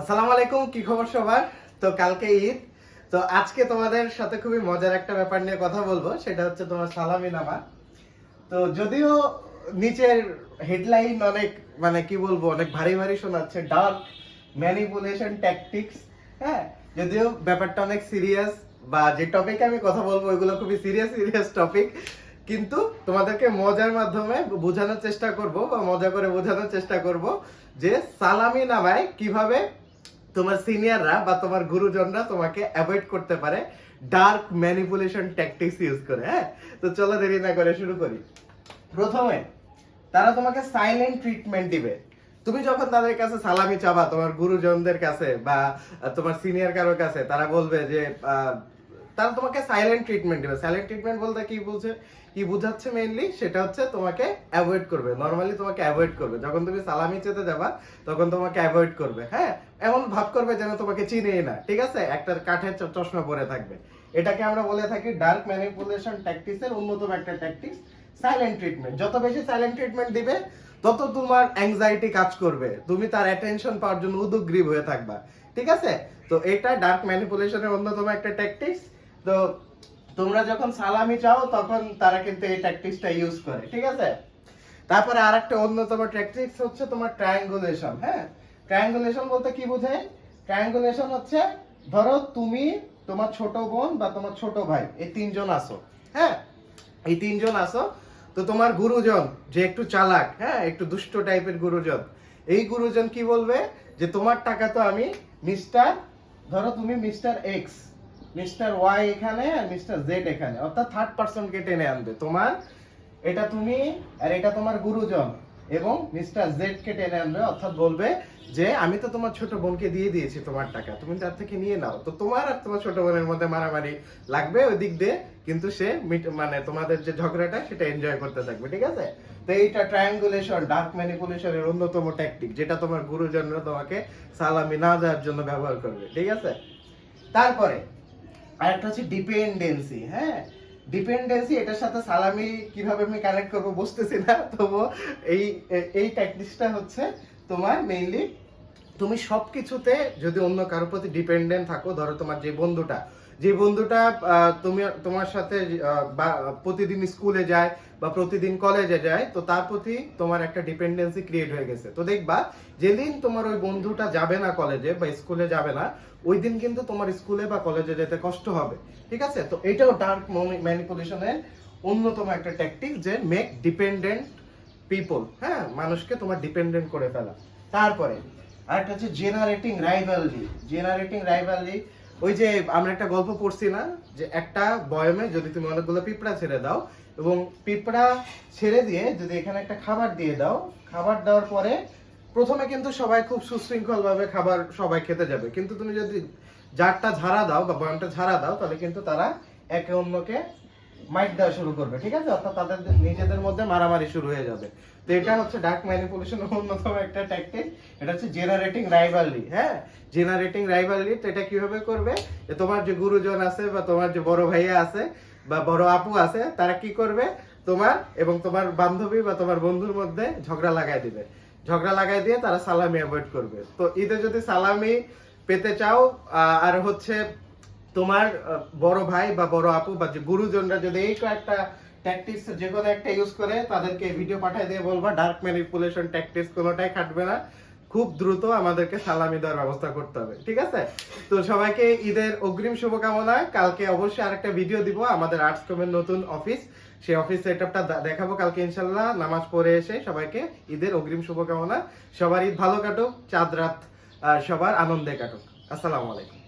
আসসালামু আলাইকুম, কি খবর সবার? তো কালকে ঈদ। তো আজকে তোমাদের সাথে খুবই মজার একটা ব্যাপার নিয়ে কথা বলব, সেটা হচ্ছে তোমার সালামি নামা তো যদিও নিচের হেডলাইন অনেক মানে কি বলব, অনেক ভারী ভারী শোনাচ্ছে ডার্ক ম্যানিপুলেশন ট্যাকটিক্স হ্যাঁ? যদিও ব্যাপারটা অনেক সিরিয়াস বা যে টপিকে আমি কথা বলব, ওইগুলো খুবই সিরিয়াস সিরিয়াস টপিক কিন্তু তোমাদেরকে মজার মাধ্যমে বোঝানোর চেষ্টা করব, বা মজা করে বোঝানোর চেষ্টা করব যে সালামি নামায় কীভাবে তোমার সিনিয়ররা বা তোমার গুরুজনরা তোমাকে অ্যাভয়েড করতে পারে ডার্ক ম্যানিপুলেশন ট্যাকটিক্স ইউজ করে হ্যাঁ? তো চলো দেরি না করে শুরু করি। প্রথমে, তারা তোমাকে সাইলেন্ট ট্রিটমেন্ট দিবে। তুমি যখন তাদের কাছে সালামি চাবা, তোমার গুরুজনদের কাছে বা তোমার সিনিয়র কারোর কাছে, তারা বলবে যে তারা তোমাকে সাইলেন্ট ট্রিটমেন্ট দিবে। সাইলেন্ট ট্রিটমেন্ট বলতে কি বলছে? কি বুঝাচ্ছে মেইনলি সেটা হচ্ছে তোমাকে অ্যাভয়েড করবে। নর্মালি তোমাকে অ্যাভয়েড করবে। যখন তুমি সালামি চেতে যাবা, তখন তোমাকে অ্যাভয়েড করবে। হ্যাঁ? এমন ভাব করবে যেন তোমাকে চিনেই না। ঠিক আছে? একটা কাঠের চশমা পরে থাকবে। এটাকে আমরা বলে থাকি ডার্ক ম্যানিপুলেশন ট্যাকটিক্সের অন্যতম একটা ট্যাকটিক্স সাইলেন্ট ট্রিটমেন্ট যত বেশি সাইলেন্ট ট্রিটমেন্ট দিবে, তত তোমার অ্যাংজাইটি কাজ করবে। তুমি তার অ্যাটেনশন পাওয়ার জন্য উদগ্রীব হয়ে থাকবা। ঠিক আছে? তো এটা ডার্ক ম্যানিপুলেশনের অন্যতম একটা ট্যাকটিক্স তো তোমরা যখন সালামি চাও, তখন তারা কিন্তু এই ট্যাকটিক্সটা ইউজ করে, ঠিক আছে? তারপরে আরেকটা অন্যতম ট্যাকটিক্স হচ্ছে তোমার ট্রায়াঙ্গুলেশন হ্যাঁ? ট্রায়াঙ্গুলেশন বলতে কি বোঝায়? ট্রায়াঙ্গুলেশন হচ্ছে, ধরো তুমি তোমার ছোট বোন বা তোমার ছোট ভাই, এই তিনজন আসো হ্যাঁ? এই তিনজন আসো তো তোমার গুরুজন যে একটু চালাক হ্যাঁ? একটু দুষ্ট টাইপের গুরুজন, এই গুরুজন কি বলবে? যে তোমার টাকা তো আমি মিস্টার ধরো তুমি মিস্টার এক্স মিস্টার ওয়াই এখানে আর মিস্টার জেড এখানে। অর্থাৎ থার্ড পার্সনকে টেনে আনবে। তোমার, এটা তুমি আর এটা তোমার গুরুজন এবং মিস্টার জেড কে টেনে আনবে। অর্থাৎ বলবে যে, আমি তো তোমার ছোট বোনকে দিয়ে দিয়েছি তোমার টাকা। তুমি তার থেকে নিয়ে নাও। তো তোমার আর তোমার ছোট বোনের মধ্যে মারামারি লাগবে ওই দিক দিয়ে, কিন্তু সে মানে তোমাদের যে ঝগড়াটা, সেটা এনজয় করতে থাকবে, ঠিক আছে? তো এইটা ট্রায়াঙ্গুলেশন ডার্ক ম্যানিপুলেশনের অন্যতম ট্যাকটিক যেটা তোমার গুরুজনরা তোমাকে সালামি না দেওয়ার জন্য ব্যবহার করবে, ঠিক আছে? তারপরে আরেকটা হচ্ছে ডিপেন্ডেন্সি হ্যাঁ? ডিপেন্ডেন্সি এটার সাথে সালামি কীভাবে আমি কানেক্ট করব বুঝতেছি না, তবু এই এই ট্যাকটিক্সটা হচ্ছে তোমার মেইনলি তুমি সবকিছুতে যদি অন্য কারোর প্রতি ডিপেন্ডেন্ট থাকো, ধরো তোমার যে বন্ধুটা যে বন্ধুটা তুমি, তোমার সাথে প্রতিদিন স্কুলে যায় বা প্রতিদিন কলেজে যায়, তো তার প্রতি তোমার একটা ডিপেন্ডেন্সি ক্রিয়েট হয়ে গেছে। তো দেখবা, যেদিন তোমার ওই বন্ধুটা যাবে না কলেজে বা স্কুলে যাবে না, ওই দিন কিন্তু তোমার স্কুলে বা কলেজে যেতে কষ্ট হবে। ঠিক আছে? তো এটাও ডার্ক ম্যানিপুলেশনের অন্যতম একটা ট্যাকটিক যে মেক ডিপেন্ডেন্ট পিপল হ্যাঁ? মানুষকে তোমার ডিপেন্ডেন্ট করে ফেলা। তারপরে, আরেকটা হচ্ছে জেনারেটিং রাইভালরি জেনারেটিং রাইভালরি ওই যে আমরা একটা গল্প পড়ছি না, যে একটা বয়মে যদি তুমি অনেকগুলো পিঁপড়া ছেড়ে দাও এবং পিঁপড়া ছেড়ে দিয়ে যদি এখানে একটা খাবার দিয়ে দাও, খাবার দেওয়ার পরে প্রথমে কিন্তু সবাই খুব সুশৃঙ্খল ভাবে খাবার সবাই খেতে যাবে। কিন্তু তুমি যদি জারটা ঝাড়া দাও বা বয়ামটা ঝাড়া দাও, তাহলে কিন্তু তারা একে অন্যকে মাইট দেওয়া শুরু করবে, ঠিক আছে? অর্থাৎ তাদের নিজেদের মধ্যে মারামারি শুরু হয়ে যাবে। তো এটা হচ্ছে ডার্ক ম্যানিপুলেশন অন্যতম একটা ট্যাকটিক এটা হচ্ছে জেনারেটিং রাইভালরি হ্যাঁ? জেনারেটিং রাইভালরি তো এটা কীভাবে করবে? যে তোমার যে গুরুজন আছে বা তোমার যে বড় ভাইয়া আছে বা বড় আপু আছে, তারা কি করবে? তোমার এবং তোমার বান্ধবী বা তোমার বন্ধুর মধ্যে ঝগড়া লাগাই দিবে। ঝগড়া লাগাই দিয়ে তারা সালামি অ্যাভয়েড করবে। তো ঈদে যদি সালামি পেতে চাও আর হচ্ছে তোমার বড় ভাই বা বড় আপু বা যে গুরুজনরা যদি এই কয়েকটা ট্যাকটিক্স যে কোনো একটা ইউজ করে, তাদেরকে ভিডিও পাঠিয়ে দিয়ে বলবা ডার্ক ম্যানিপুলেশন ট্যাকটিক্স কোনোটাই খাটবে না। খুব দ্রুত আমাদেরকে সালামি দেওয়ার ব্যবস্থা করতে হবে। ঠিক আছে? তো সবাইকে ঈদের অগ্রিম শুভকামনা। কালকে অবশ্যই আরেকটা ভিডিও দিব আমাদের আর্টস কমের নতুন অফিস সেই অফিস সেট সেটআপটা দেখাবো কালকে ইনশাল্লাহ, নামাজ পড়ে এসে সবাইকে ঈদের অগ্রিম শুভকামনা। সবার ঈদ ভালো কাটুক, চাঁদ রাত সবার আনন্দে কাটুক। আসসালামু আলাইকুম।